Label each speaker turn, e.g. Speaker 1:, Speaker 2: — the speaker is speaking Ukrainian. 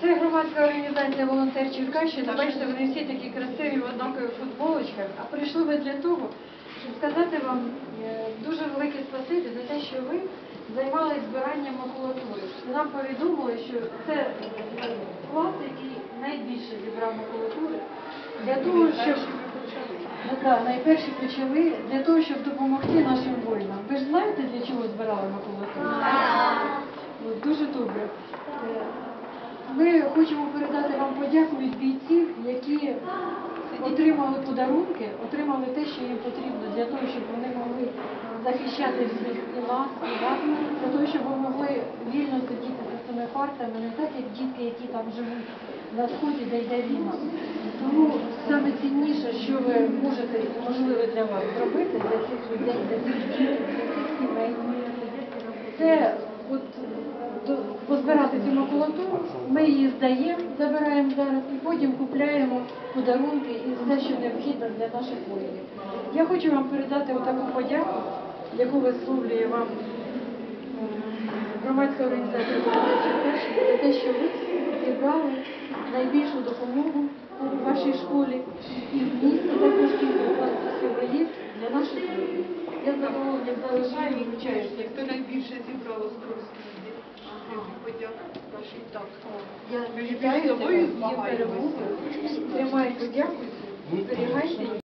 Speaker 1: Це громадська організація Волонтер Черкащина. Бачите, вони всі такі красиві в однакових футболочках. А прийшли ми для того, щоб сказати вам е, дуже велике спасибі за те, що ви займалися збиранням макулатури. Нам повідомили, що це е, клас, який найбільше зібрав макулатури для того, щоб Ну, так, найперші почали для того, щоб допомогти нашим воїнам. Ви ж знаєте, для чого збирали макулатуру? От, Дуже добре. Е, Ми хочемо передати вам подяку від бійців, які отримали подарунки, отримали те, що їм потрібно для того, щоб вони могли захищати всіх і нас, і вас, для того, щоб ви могли вільно сидіти за цими партами, не так, як дітки, які там живуть на сході, де йде війна. Тому саме цінніше, що ви можете можливо для вас зробити, для цих людей, для цих дітей, для цих сімей, це от позбирати цю макулатуру, ми її здаємо, забираємо зараз і потім купляємо подарунки і все, що необхідно для наших воїнів. Я хочу вам передати отаку подяку, яку висловлює вам громадська організація «Волонтери за те, що ви зібрали найбільшу допомогу у вашій школі і в місті також кілька сьогодні для наших воїнів. Я з задоволенням залишаю і вручаю.
Speaker 2: Як то найбільше зібрало з Троїцької подяка вашій так.
Speaker 1: Я вітаю тебе з
Speaker 2: змагаємося.
Speaker 1: перемогою. Тримай подяку, зберігайте.